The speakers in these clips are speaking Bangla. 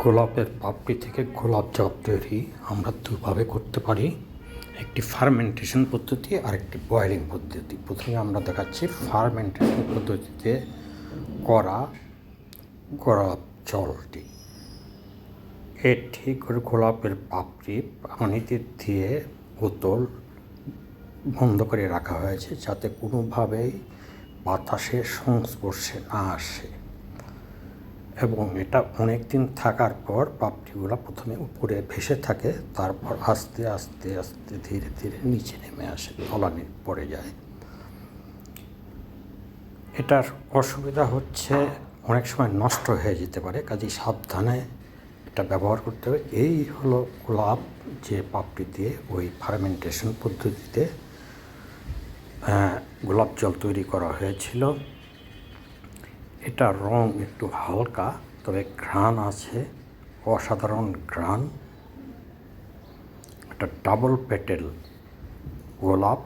গোলাপের পাপড়ি থেকে গোলাপ জল তৈরি আমরা দুভাবে করতে পারি। একটি ফার্মেন্টেশন পদ্ধতি আর একটি বয়েলিং পদ্ধতি। প্রথমে আমরা দেখাচ্ছি ফার্মেন্টেশন পদ্ধতিতে করা গোলাপ জলটি। এটি গোলাপের পাপড়ি পানিতে দিয়ে বোতল বন্ধ করে রাখা হয়েছে যাতে কোনোভাবেই বাতাসের সংস্পর্শে না আসে। এবং এটা অনেক দিন থাকার পর পাপড়িগুলো প্রথমে উপরে ভেসে থাকে, তারপর আস্তে আস্তে আস্তে ধীরে ধীরে নিচে নেমে আসে, তলানি পড়ে যায়। এটার অসুবিধা হচ্ছে অনেক সময় নষ্ট হয়ে যেতে পারে, কাজেই সাবধানে এটা ব্যবহার করতে হবে। এই হলো গোলাপ যে পাপড়ি দিয়ে ওই ফার্মেন্টেশন পদ্ধতিতে গোলাপ জল তৈরি করা হয়েছিল। এটা রং একটু হালকা, তবে ঘ্রাণ আছে, অসাধারণ ঘ্রাণ। একটা ডাবল পেটেল গোলাপ।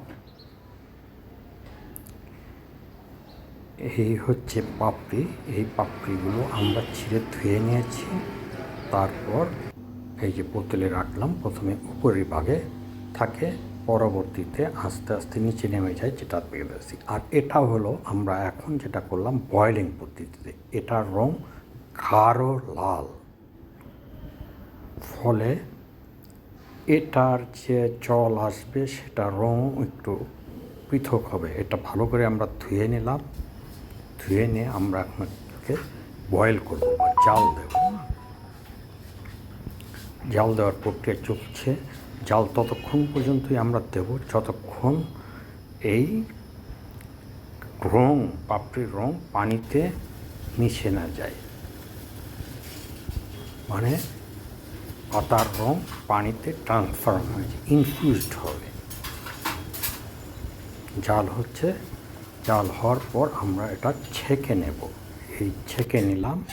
এই হচ্ছে পাপড়ি, এই পাপড়িগুলো আমরা ছিঁড়ে ধুয়ে নিয়েছি। তারপর এই যে বোতলে রাখলাম, প্রথমে উপরের ভাগে থাকে পরবর্তীতে আস্তে আস্তে নিচে নেমে যায় যেটা পেয়েছি আর এটা হলো আমরা এখন যেটা করলাম বয়েলিং পদ্ধতিতে। এটার রং গাঢ় লাল। ফলে এটার যে জল আসবে সেটা রং একটু পৃথক হবে। এটা ভালো করে আমরা ধুয়ে নিলাম। ধুয়ে নিয়ে আমরা এখন বয়েল করব বা জাল দেবো। জাল দেওয়ার প্রক্রিয়া চলছে। জাল ততক্ষণ পর্যন্তই আমরা দেব, যতক্ষণ এই রং, পাপড়ির রং পানিতে মিশে না যায়। মানে পাতার রং পানিতে ট্রান্সফার হয়েছে ইনফিউজড হবে। জাল হচ্ছে, জাল হওয়ার পর আমরা এটা ছেঁকে নেব। এই ছেঁকে নিলাম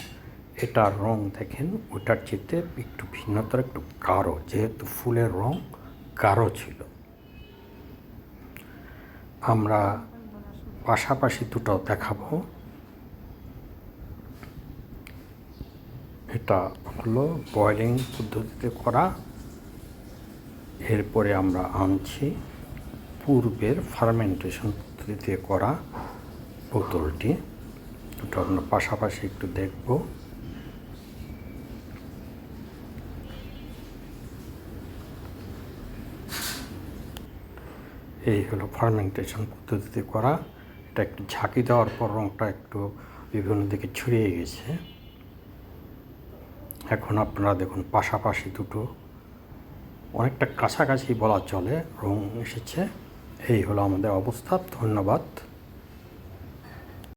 এটার রং দেখেন, ওটার চেতে একটু ভিন্নতর একটু গাঢ়, যেহেতু ফুলের রং গাঢ় ছিল। আমরা পাশাপাশি দুটো দেখাবো। এটা হলো বয়েলিং পদ্ধতিতে করা। এরপরে আমরা আনছি পূর্বের ফার্মেন্টেশন পদ্ধতিতে করা বোতলটি। ওটা আমরা পাশাপাশি একটু দেখব। এই হলো ফার্মেন্টেশন পদ্ধতিতে করা। এটা একটু ঝাঁকি দেওয়ার পর রঙটা একটু বিভিন্ন দিকে ছড়িয়ে গেছে। এখন আপনারা দেখুন পাশাপাশি দুটো অনেকটা কাছাকাছি বলা চলে রং এসেছে। এই হলো আমাদের অবস্থা, ধন্যবাদ।